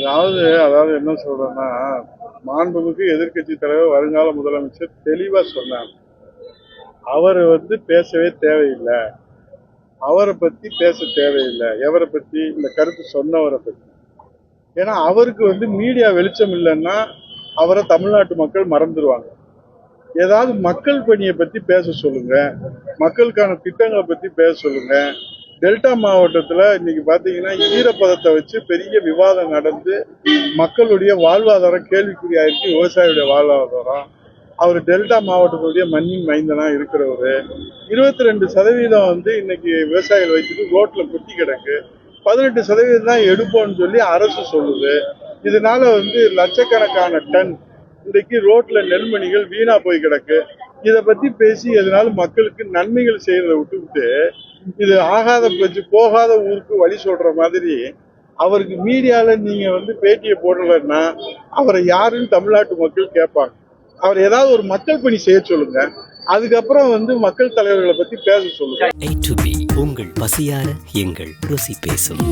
அதாவது அதாவது என்ன சொல்றேன்னா மாண்புமிகு எதிர்க்கட்சி தலைவர் வருங்கால முதலமைச்சர் தெளிவா சொன்னார். அவர் வந்து பேசவே தேவையில்லை. அவரை பத்தி பேச தேவையில்லை. எவரை பத்தி? இந்த கருத்து சொன்னவரை பத்தி. ஏன்னா அவருக்கு வந்து மீடியா வெளிச்சம் இல்லைன்னா அவரை தமிழ்நாட்டு மக்கள் மறந்துடுவாங்க ஏதாவது மக்கள் பணியை பத்தி பேச சொல்லுங்க. மக்களுக்கான திட்டங்களை பத்தி பேச சொல்லுங்க. டெல்டா மாவட்டத்தில் இன்னைக்கு பார்த்தீங்கன்னா ஈரப்பதத்தை வச்சு பெரிய விவாதம் நடந்து மக்களுடைய வாழ்வாதாரம் கேள்விக்குறியாயிருக்கு விவசாயியுடைய வாழ்வாதாரம். அவர் டெல்டா மாவட்டத்துடைய மண்ணின் மைந்தனா இருக்கிறவரு. இருபத்தி ரெண்டு சதவீதம் வந்து இன்னைக்கு விவசாயிகள் வச்சுட்டு ரோட்ல குட்டி கிடக்கு. பதினெட்டு சதவீதம் தான் எடுப்போம்னு சொல்லி அரசு சொல்லுது. இதனால வந்து லட்சக்கணக்கான டன் இன்றைக்கு ரோட்ல நெல்மணிகள் வீணா போய் கிடக்கு. இதை பத்தி பேசி எதனால மக்களுக்கு நன்மைகள் செய்யறதை விட்டுவிட்டு இது ஆகாத போச்சு போகாத ஊருக்கு வழி சொல்ற மாதிரி அவருக்கு மீடியால நீங்க வந்து பேட்டியை போடலைன்னா அவரை யாருன்னு தமிழ்நாட்டு மக்கள் கேட்பாங்க. அவர் ஏதாவது ஒரு மக்கள் பணி செய்ய சொல்லுங்க. அதுக்கப்புறம் வந்து மக்கள் தலைவர்களை பத்தி பேச சொல்லுங்க. உங்கள் பசியார எங்கள் ருசி பேசும்.